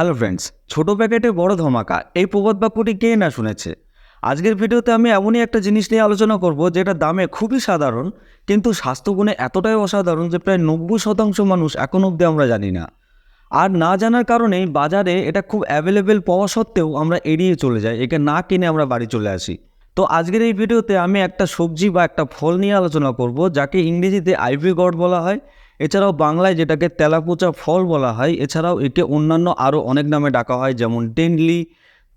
Hello friends ছোট প্যাকেটে বড় ধমাকা। এই প্রবাদ বাক্যটি কে না শুনেছে? আজকের ভিডিওতে আমি এমনই একটা জিনিস নিয়ে আলোচনা করব যেটা দামে খুবই সাধারণ, কিন্তু স্বাস্থ্যগুণে এতটাই অসাধারণ যে প্রায় নব্বই শতাংশ মানুষ এখন অবধি আমরা জানি না। আর না জানার কারণেই বাজারে এটা খুব অ্যাভেলেবেল পাওয়া সত্ত্বেও আমরা এড়িয়ে চলে যাই, একে না কিনে আমরা বাড়ি চলে আসি। তো আজকের এই ভিডিওতে আমি একটা সবজি বা একটা ফল নিয়ে আলোচনা করব, যাকে ইংরেজিতে আইভি গড বলা হয়। এছাড়াও বাংলায় যেটাকে তেলাকুচা ফল বলা হয়, এছাড়াও একে অন্যান্য আরও অনেক নামে ডাকা হয়, যেমন টেন্ডলি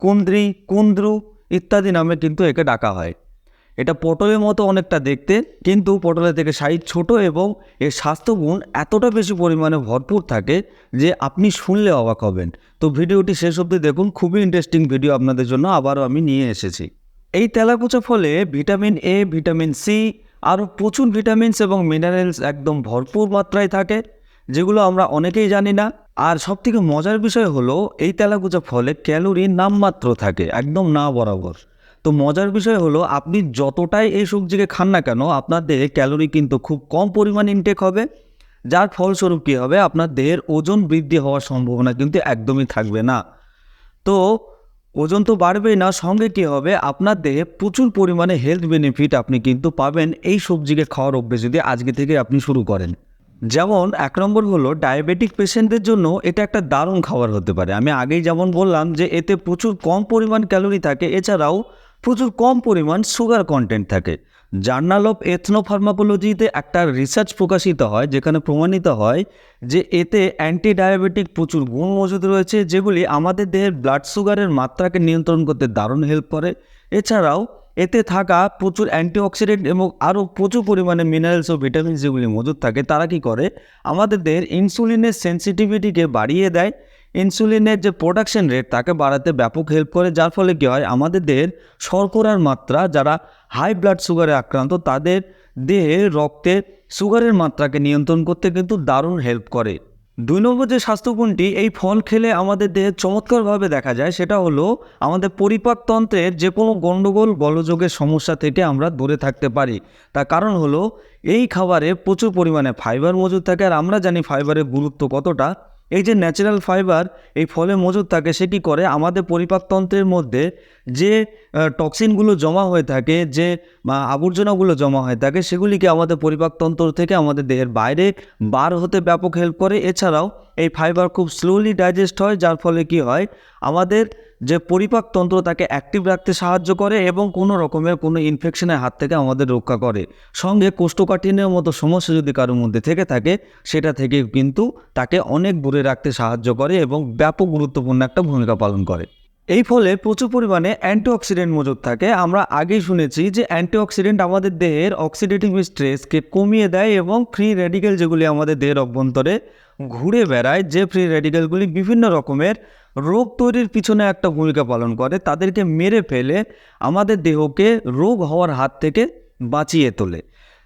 কুন্দ্রি, কুন্দ্রু ইত্যাদি নামে কিন্তু একে ডাকা হয়। এটা পটলের মতো অনেকটা দেখতে, কিন্তু পটলের থেকে সাইজ ছোট এবং এর স্বাস্থ্যগুণ এতটা বেশি পরিমাণে ভরপুর থাকে যে আপনি শুনলে অবাক হবেন। তো ভিডিওটি শেষ অবধি দেখুন, খুবই ইন্টারেস্টিং ভিডিও আপনাদের জন্য, আবারও আমি নিয়ে এসেছি। এই তেলাকুচা ফলে ভিটামিন এ ভিটামিন সি আরও প্রচুর ভিটামিনস এবং মিনারেলস একদম ভরপুর মাত্রায় থাকে, যেগুলো আমরা অনেকেই জানি না। আর সবথেকে মজার বিষয় হলো, এই তেলাকুচা ফলে ক্যালোরি নামমাত্র থাকে, একদম না বরাবর। তো মজার বিষয় হলো, আপনি যতটাই এই সবজিকে খান না কেন, আপনার দেহে ক্যালোরি কিন্তু খুব কম পরিমাণ ইনটেক হবে। যার ফলস্বরূপ কী হবে? আপনার দেহের ওজন বৃদ্ধি হওয়ার সম্ভাবনা কিন্তু একদমই থাকবে না। তো ওজন তো বাড়বেই না, সঙ্গে কী হবে? আপনার দেহে প্রচুর পরিমাণে হেলথ বেনিফিট আপনি কিন্তু পাবেন এই সবজিকে খাওয়ার অভ্যেস যদি আজকে থেকে আপনি শুরু করেন। যেমন, এক নম্বর হলো ডায়াবেটিক পেশেন্টদের জন্য এটা একটা দারুণ খাবার হতে পারে। আমি আগেই যেমন বললাম যে এতে প্রচুর কম পরিমাণ ক্যালোরি থাকে, এছাড়াও প্রচুর কম পরিমাণ সুগার কন্টেন্ট থাকে। জার্নাল অফ এথনোফার্মাকোলজিতে একটা রিসার্চ প্রকাশিত হয়, যেখানে প্রমাণিত হয় যে এতে অ্যান্টি ডায়াবেটিক প্রচুর গুণ মজুদ রয়েছে, যেগুলি আমাদের দেহের ব্লাড সুগারের মাত্রাকে নিয়ন্ত্রণ করতে দারুণ হেল্প করে। এছাড়াও, এতে থাকা প্রচুর অ্যান্টিঅক্সিডেন্ট এবং আরও প্রচুর পরিমাণে মিনারেলস ও ভিটামিন যেগুলি মজুদ থাকে, তারা কি করে? আমাদের দেহের ইনসুলিনের সেন্সিটিভিটিকে বাড়িয়ে দেয় ইনসুলিনের যে প্রোডাকশন রেট, তাকে বাড়াতে ব্যাপক হেল্প করে, যার ফলে কী হয়? আমাদের দেহের শর্করার মাত্রা, যারা হাই ব্লাড সুগারে আক্রান্ত, তাদের দেহে রক্তে সুগারের মাত্রাকে নিয়ন্ত্রণ করতে কিন্তু দারুণ হেল্প করে। দুই নম্বর যে স্বাস্থ্যগুণটি এই ফল খেলে আমাদের দেহে চমৎকারভাবে দেখা যায়, সেটা হলো আমাদের পরিপাকতন্ত্রের যে কোনো গণ্ডগোল বলযোগের সমস্যা থেকে আমরা দূরে থাকতে পারি। তার কারণ হলো, এই খাবারে প্রচুর পরিমাণে ফাইবার মজুদ থাকে, আর আমরা জানি ফাইবারের গুরুত্ব কতটা। এই যে ন্যাচারাল ফাইবার এই ফলে মজুদ থাকে, সেটি করে আমাদের পরিপাকতন্ত্রের মধ্যে যে টক্সিনগুলো জমা হয়ে থাকে, যে আবর্জনাগুলো জমা হয়ে থাকে, সেগুলিকে আমাদের পরিপাকতন্ত্র থেকে আমাদের দেহের বাইরে বার হতে ব্যাপক হেল্প করে। এছাড়াও এই ফাইবার খুব স্লোলি ডাইজেস্ট হয়, যার ফলে কি হয়, আমাদের যে পরিপাক তন্ত্র তাকে অ্যাক্টিভ রাখতে সাহায্য করে এবং কোনো রকমের কোনো ইনফেকশনের হাত থেকে আমাদের রক্ষা করে। সঙ্গে কোষ্ঠকাঠিন্যের মতো সমস্যা যদি কারোর মধ্যে থেকে থাকে, সেটা থেকে কিন্তু তাকে অনেক দূরে রাখতে সাহায্য করে এবং ব্যাপক গুরুত্বপূর্ণ একটা ভূমিকা পালন করে। এই ফলে প্রচুর পরিমাণে অ্যান্টিঅক্সিডেন্ট মজুদ থাকে। আমরা আগেই শুনেছি যে অ্যান্টিঅক্সিডেন্ট আমাদের দেহের অক্সিডেটিভ স্ট্রেসকে কমিয়ে দেয় এবং ফ্রি রেডিকেল যেগুলি আমাদের দেহের অভ্যন্তরে ঘুরে বেড়ায়, যে ফ্রি রেডিকেলগুলি বিভিন্ন রকমের রোগ তৈরির পিছনে একটা ভূমিকা পালন করে, তাদেরকে মেরে ফেলে আমাদের দেহকে রোগ হওয়ার হাত থেকে বাঁচিয়ে তোলে।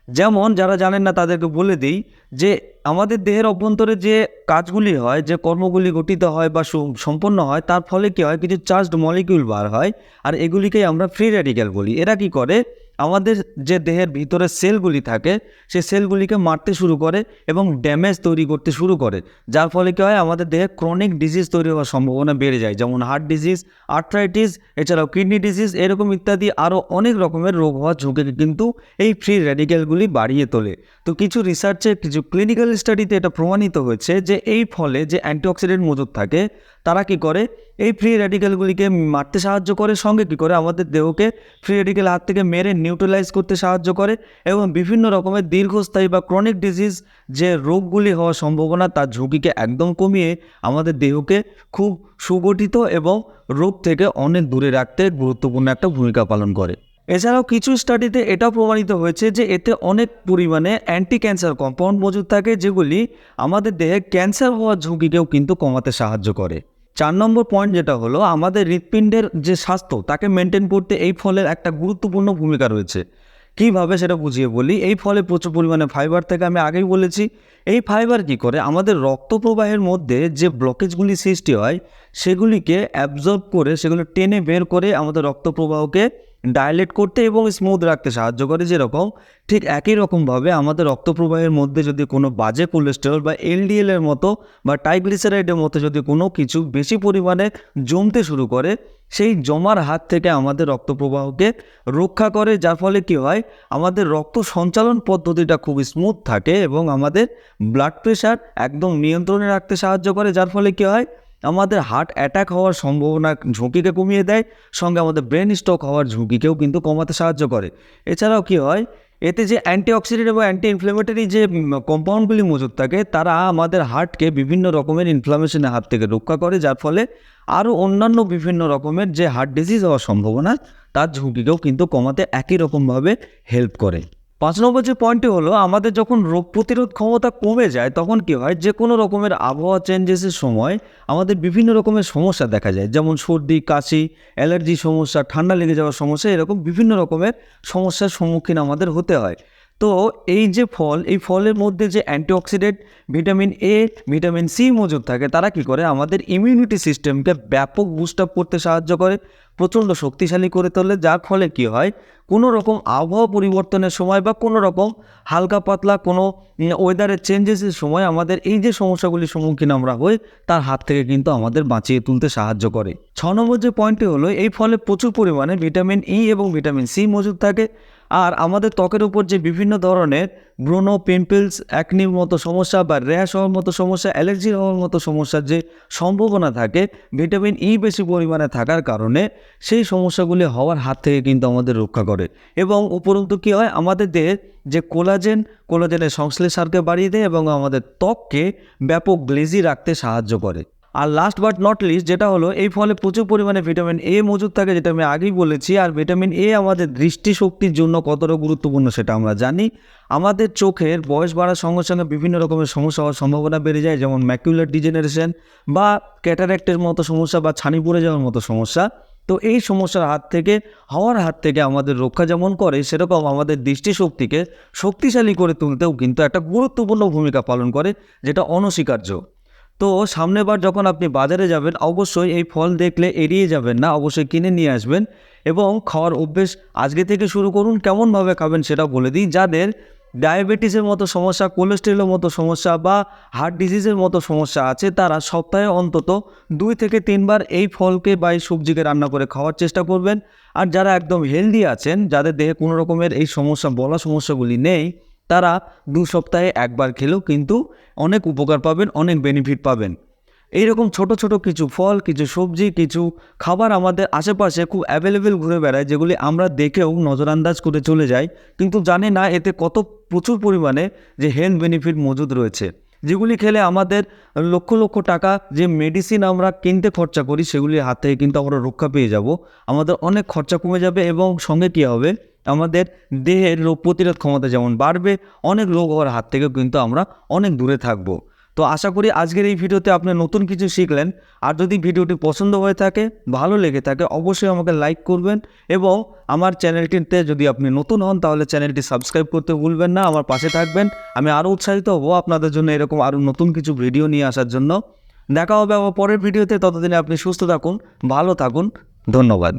যেমন যারা জানেন না তাদেরকে বলে দিই যে আমাদের দেহের অভ্যন্তরে যে কাজগুলি হয়, যে কর্মগুলি গঠিত হয় বা সম্পন্ন হয়, তার ফলে কী হয়, কিছু চার্জড মলিকিউল বার হয়, আর এগুলিকেই আমরা ফ্রি রেডিক্যাল বলি। এরা কি করে? আমাদের যে দেহের ভিতরে সেলগুলি থাকে, সেই সেলগুলিকে মারতে শুরু করে এবং ড্যামেজ তৈরি করতে শুরু করে। যার ফলে কী হয়, আমাদের দেহে ক্রনিক ডিজিজ তৈরি হওয়ার সম্ভাবনা বেড়ে যায়, যেমন হার্ট ডিজিজ আর্থ্রাইটিস এছাড়াও কিডনি ডিজিজ এরকম ইত্যাদি আরও অনেক রকমের রোগ হওয়ার ঝুঁকিকে কিন্তু এই ফ্রি রেডিক্যালগুলি বাড়িয়ে তোলে। তো কিছু রিসার্চে কিছু ক্লিনিক্যাল স্টাডিতে এটা প্রমাণিত হয়েছে যে এই ফলে যে অ্যান্টিঅক্সিডেন্ট মজুদ থাকে তারা কি করে? এই ফ্রি রেডিক্যালগুলিকে মারতে সাহায্য করে, সঙ্গে কী করে? আমাদের দেহকে ফ্রি রেডিক্যাল হাত থেকে মেরে নিউট্রালাইজ করতে সাহায্য করে এবং বিভিন্ন রকমের দীর্ঘস্থায়ী বা ক্রনিক ডিজিজ যে রোগগুলি হওয়ার সম্ভাবনা, তার ঝুঁকিকে একদম কমিয়ে আমাদের দেহকে খুব সুগঠিত এবং রোগ থেকে অনেক দূরে রাখতে গুরুত্বপূর্ণ একটা ভূমিকা পালন করে। এছাড়াও কিছু স্টাডিতে এটাও প্রমাণিত হয়েছে যে এতে অনেক পরিমাণে অ্যান্টি ক্যান্সার কম্পাউন্ড মজুদ থাকে, যেগুলি আমাদের দেহে ক্যান্সার হওয়ার ঝুঁকিকেও কিন্তু কমাতে সাহায্য করে। চার নম্বর পয়েন্ট যেটা হলো, আমাদের হৃৎপিণ্ডের যে স্বাস্থ্য, তাকে মেনটেন করতে এই ফলের একটা গুরুত্বপূর্ণ ভূমিকা রয়েছে। কীভাবে সেটা বুঝিয়ে বলি? এই ফলে প্রচুর পরিমাণে ফাইবার থেকে আমি আগেই বলেছি এই ফাইবার কী করে? আমাদের রক্ত প্রবাহের মধ্যে যে ব্লকেজগুলি সৃষ্টি হয়, সেগুলিকে অ্যাবজর্ব করে, সেগুলো টেনে বের করে আমাদের রক্ত প্রবাহকে ডাইলেট করতে এবং স্মুথ রাখতে সাহায্য করে যেরকম। ঠিক একই রকমভাবে আমাদের রক্ত প্রবাহের মধ্যে যদি কোনো বাজে কোলেস্টেরল বা এলডিএল এর মতো বা ট্রাইগ্লিসারাইডের মতো যদি কোনো কিছু বেশি পরিমাণে জমতে শুরু করে, সেই জমার হাত থেকে আমাদের রক্ত প্রবাহকে রক্ষা করে, যার ফলে কি হয়? আমাদের রক্ত সঞ্চালন পদ্ধতিটা খুব স্মুথ থাকে এবং আমাদের ব্লাড প্রেশার একদম নিয়ন্ত্রণে রাখতে সাহায্য করে, যার ফলে কী হয়? আমাদের হার্ট অ্যাটাক হওয়ার সম্ভাবনা ঝুঁকিকে কমিয়ে দেয়, সঙ্গে আমাদের ব্রেন স্ট্রোক হওয়ার ঝুঁকিকেও কিন্তু কমাতে সাহায্য করে। এছাড়াও কি হয়? এতে যে অ্যান্টিঅক্সিডেন্ট এবং অ্যান্টি ইনফ্লেমেটরি যে কম্পাউন্ডগুলি মজুদ থাকে, তারা আমাদের হার্টকে বিভিন্ন রকমের ইনফ্লামেশনের হাত থেকে রক্ষা করে, যার ফলে আরও অন্যান্য বিভিন্ন রকমের যে হার্ট ডিজিজ হওয়ার সম্ভাবনা, তার ঝুঁকিকেও কিন্তু কমাতে একই রকমভাবে হেল্প করে। পাঁচ নম্বর যে পয়েন্টটি হলো, আমাদের যখন রোগ প্রতিরোধ ক্ষমতা কমে যায়, তখন কি হয়? যে কোনো রকমের আবহাওয়া চেঞ্জেসের সময় আমাদের বিভিন্ন রকমের সমস্যা দেখা যায়। যেমন সর্দি, কাশি অ্যালার্জি সমস্যা, ঠান্ডা লেগে যাওয়ার সমস্যা, এরকম বিভিন্ন রকমের সমস্যার সম্মুখীন আমাদের হতে হয়। তো এই যে ফল, এই ফলের মধ্যে যে antioxidant vitamin A vitamin C মজুদ থাকে, তারা কি করে? আমাদের ইমিউনিটি সিস্টেমকে ব্যাপক বুস্ট আপ করতে সাহায্য করে। প্রচণ্ড শক্তিশালী করে তোলে, যার ফলে কি হয়? কোনো রকম আবহাওয়া পরিবর্তনের সময় বা কোনো রকম হালকা পাতলা কোনো ওয়েদারের চেঞ্জেসের সময় আমাদের এই যে সমস্যাগুলির সম্মুখীন আমরা হই, তার হাত থেকে কিন্তু আমাদের বাঁচিয়ে তুলতে সাহায্য করে। ছ নম্বর যে পয়েন্টটি হলো, এই ফলে প্রচুর পরিমাণে ভিটামিন ই এবং ভিটামিন সি মজুদ থাকে। আর আমাদের ত্বকের উপর যে বিভিন্ন ধরনের ব্রোনো পিম্পলস, অ্যাকনির মতো সমস্যা বা র্যাশ হওয়ার মতো সমস্যা, অ্যালার্জি হওয়ার মতো সমস্যার যে সম্ভাবনা থাকে, ভিটামিন ই বেশি পরিমাণে থাকার কারণে সেই সমস্যাগুলি হওয়ার হাত থেকে কিন্তু আমাদের রক্ষা করে। এবং উপরন্তু কী হয়, আমাদের দেহে যে কোলাজেন, কোলাজেনের সংশ্লেষারকে বাড়িয়ে দেয় এবং আমাদের ত্বককে ব্যাপক গ্লেজি রাখতে সাহায্য করে। আর লাস্ট বাট নট লিস্ট যেটা হলো, এই ফলে প্রচুর পরিমাণে ভিটামিন এ মজুদ থাকে, যেটা আমি আগেই বলেছি। আর ভিটামিন এ আমাদের দৃষ্টিশক্তির জন্য কতটা গুরুত্বপূর্ণ সেটা আমরা জানি। আমাদের চোখের বয়স বাড়ার সঙ্গে সঙ্গে বিভিন্ন রকমের সমস্যা হওয়ার সম্ভাবনা বেড়ে যায়, যেমন ম্যাকুলার ডিজেনারেশন বা ক্যাটারেক্টের মতো সমস্যা বা ছানি পড়ে যাওয়ার মতো সমস্যা। তো এই সমস্যার হাত থেকে, হওয়ার হাত থেকে আমাদের রক্ষা যেমন করে, সেরকম আমাদের দৃষ্টিশক্তিকে শক্তিশালী করে তুলতেও কিন্তু একটা গুরুত্বপূর্ণ ভূমিকা পালন করে, যেটা অনস্বীকার্য। তো সামনেবার যখন আপনি বাজারে যাবেন, অবশ্যই এই ফল দেখলে এড়িয়ে যাবেন না, অবশ্যই কিনে নিয়ে আসবেন এবং খাওয়ার অভ্যেস আজকে থেকে শুরু করুন, কেমনভাবে খাবেন সেটা বলে দিই। যাদের ডায়াবেটিসের মতো সমস্যা, কোলেস্ট্রলের মতো সমস্যা বা হার্ট ডিজিজের মতো সমস্যা আছে, তারা সপ্তাহে অন্তত দুই থেকে তিনবার এই ফলকে বা এই সবজিকে রান্না করে খাওয়ার চেষ্টা করবেন। আর যারা একদম হেলদি আছেন, যাদের দেহে কোনো রকমের এই সমস্যা, বলা সমস্যাগুলি নেই তারা দু সপ্তাহে একবার খেলেও কিন্তু অনেক উপকার পাবেন, অনেক বেনিফিট পাবেন। এইরকম ছোট ছোট কিছু ফল, কিছু সবজি, কিছু খাবার আমাদের আশেপাশে খুব অ্যাভেলেবেল ঘুরে বেড়ায়, যেগুলি আমরা দেখেও নজরআন্দাজ করে চলে যাই। কিন্তু জানি না এতে কত প্রচুর পরিমাণে যে হেলথ বেনিফিট মজুদ রয়েছে। যেগুলি খেলে আমাদের লক্ষ লক্ষ টাকা যে মেডিসিন আমরা কিনতে খরচা করি, সেগুলির হাত থেকে কিন্তু আমরা রক্ষা পেয়ে যাব। আমাদের অনেক খরচা কমে যাবে এবং সঙ্গে কী হবে? আমাদের দেহের রোগ প্রতিরোধ ক্ষমতা যেমন বাড়বে, অনেক রোগ হওয়ার হাত থেকেও কিন্তু আমরা অনেক দূরে থাকব। তো আশা করি আজকের এই ভিডিওতে আপনি নতুন কিছু শিখলেন। আর যদি ভিডিওটি পছন্দ হয়ে থাকে, ভালো লেগে থাকে, অবশ্যই আমাকে লাইক করবেন এবং আমার চ্যানেলটিতে যদি আপনি নতুন হন, তাহলে চ্যানেলটি সাবস্ক্রাইব করতে ভুলবেন না, আমার পাশে থাকবেন। আমি আরও উৎসাহিত হব আপনাদের জন্য এরকম আরও নতুন কিছু ভিডিও নিয়ে আসার জন্য। দেখা হবে আমার পরের ভিডিওতে, ততদিনে আপনি সুস্থ থাকুন, ভালো থাকুন, ধন্যবাদ।